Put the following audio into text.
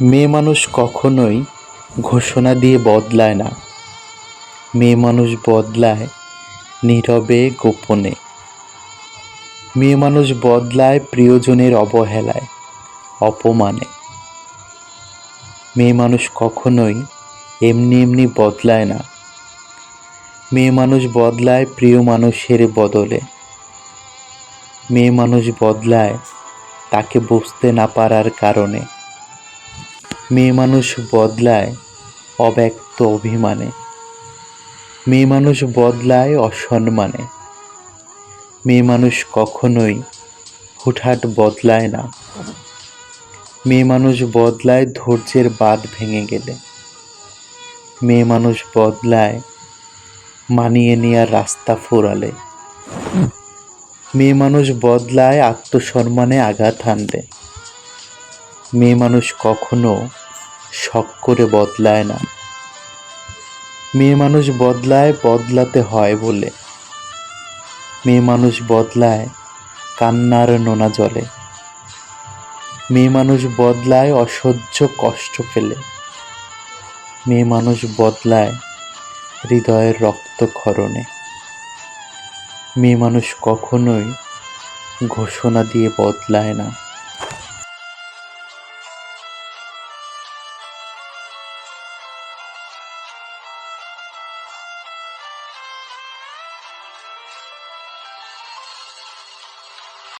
মেয়ে মানুষ কখনোই ঘোষণা দিয়ে বদলায় না। মেয়ে মানুষ বদলায় নীরবে গোপনে। মেয়ে মানুষ বদলায় প্রিয়জনের অবহেলায়, অপমানে। মেয়ে মানুষ কখনোই এমনি এমনি বদলায় না। মেয়ে মানুষ বদলায় প্রিয় মানুষের বদলে। মেয়ে মানুষ বদলায় তাকে বুঝতে না পারার কারণে। মেয়ে মানুষ বদলায় অব্যক্ত অভিমানে। মেয়ে মানুষ বদলায় অসম্মানে। মেয়ে মানুষ কখনোই হুটহাট বদলায় না। মেয়ে মানুষ বদলায় ধৈর্যের বাঁধ ভেঙে গেলে। মেয়ে মানুষ বদলায় মানিয়ে নেওয়ার রাস্তা ফুরালে। মেয়ে মানুষ বদলায় আত্মসম্মানে আঘাত হানলে। মেয়ে মানুষ কখনো শখ করে বদলায় না। মেয়ে মানুষ বদলায়, বদলাতে হয় বলে। মেয়ে মানুষ বদলায়, কান্নার নোনা জলে। মেয়ে মানুষ বদলায়, অসহ্য কষ্ট পেলে। মেয়ে মানুষ বদলায়, হৃদয়ের রক্তক্ষরণে মেয়ে মানুষ কখনোই ঘোষণা দিয়ে বদলায় না।